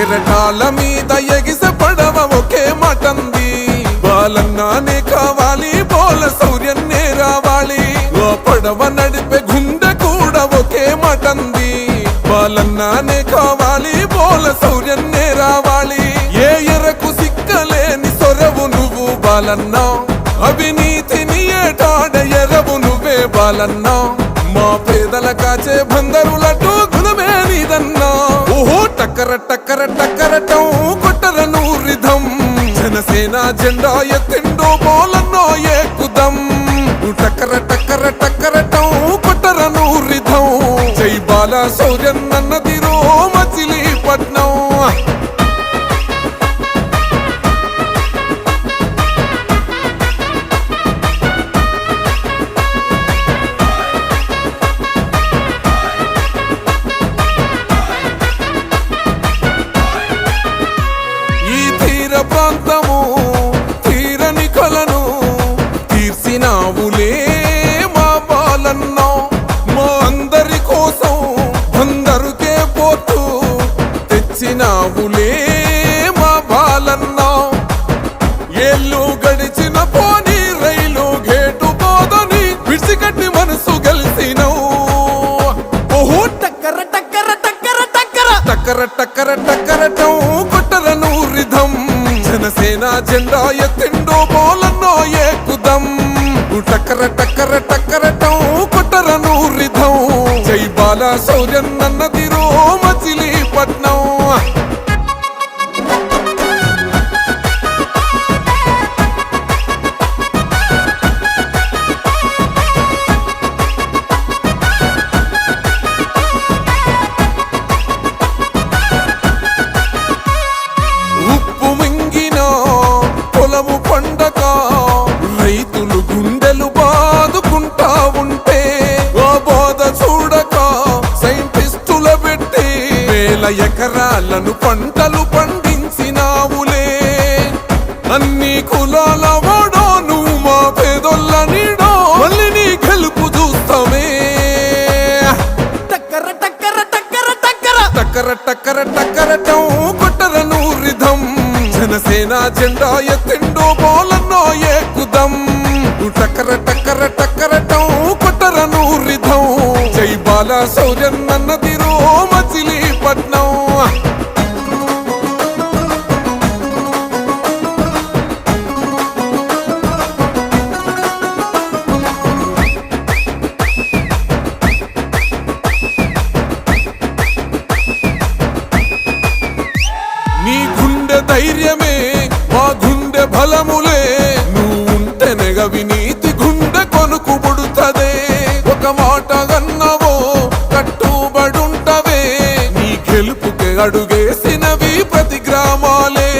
కిరటాల మీద ఎగిస పడవ ఒకే మటంది. బాలన్నానే కావాలి బోల సౌర్యన్నే రావాలి. ఓ పడవ నడిపే గుండె కూడా ఒకే మటంది. బాలన్నానే కావాలి బోల సౌర్యన్నే రావాలి. ఏ ఎరకు సిక్కలేని సొరవు నువ్వు బాలన్నా. అవినీతిని ఏటాడ ఎరవు నువ్వే బాలన్నా. మా పేదల కాచే బందరులటు టక్కర టక్కర టక్కరటం కొట్టర నూరిధం జనసేన జెండా ఎత్తిండో బోలన్నో ఏకుదం. టక్కర టక్కర టక్కరటం కొట్టర నూరిధం జై బాల సౌర్యన్నదిరో మచిలీపట్నం. టక్కర టక్కర టక్కర టక్కర. టక్కర టక్కర టక్కరటం కొట్టర నూరిధం జనసేన జెండా ఎత్తిండో బోలన్నో ఏకుదం. టక్కర టక్కర టక్కరటం కొట్టర నూరిధం జై బాల సౌర్యన్నదిరో ఎకరాలను పంటలు పండించినావులే. అన్ని కులాల వాడో నువ్వు మా పేదొల్ల నీడో మళ్ళీ నీ గెలుపు చూస్తామే. టక్కర టక్కర టక్కర టక్కర. టక్కర టక్కర టక్కరటం కొట్టర నూరిధం జనసేన జెండా ఎత్తిండో బోలన్నో ఏకుదం టక్కర టక్కర టక్కరటం కొట్టర నూరిధం జై బాల సౌర్యన్నదిరో ధైర్యమే మా గుండె బలములే నువ్వుంటే నెగవి నీతి గుండె కొనుకు పుడుతదే ఒక మాట అన్నవో కట్టుబడుంటవే నీ గెలుపుకి అడుగేసినవి ప్రతి గ్రామాలే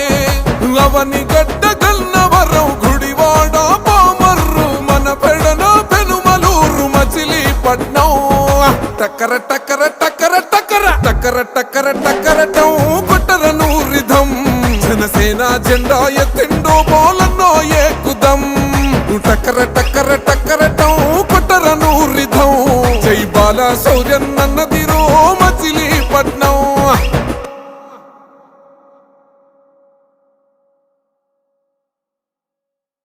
అవని గడ్డ గన్నవరం గుడివాడ పామర్రు మన పెడన పెనుమలూరు మచిలీపట్నం టక్కర టక్కర టక్కర టక్కర టక్కర టక్కర టక్కరటం కొట్టర నూరిధం సేనా జెండా ఎత్తిండు బోలన్నో ఏకుదం. టకర టక్కర టక్కరటం కొట్టర నూరిధం జై బాల సౌర్యన్న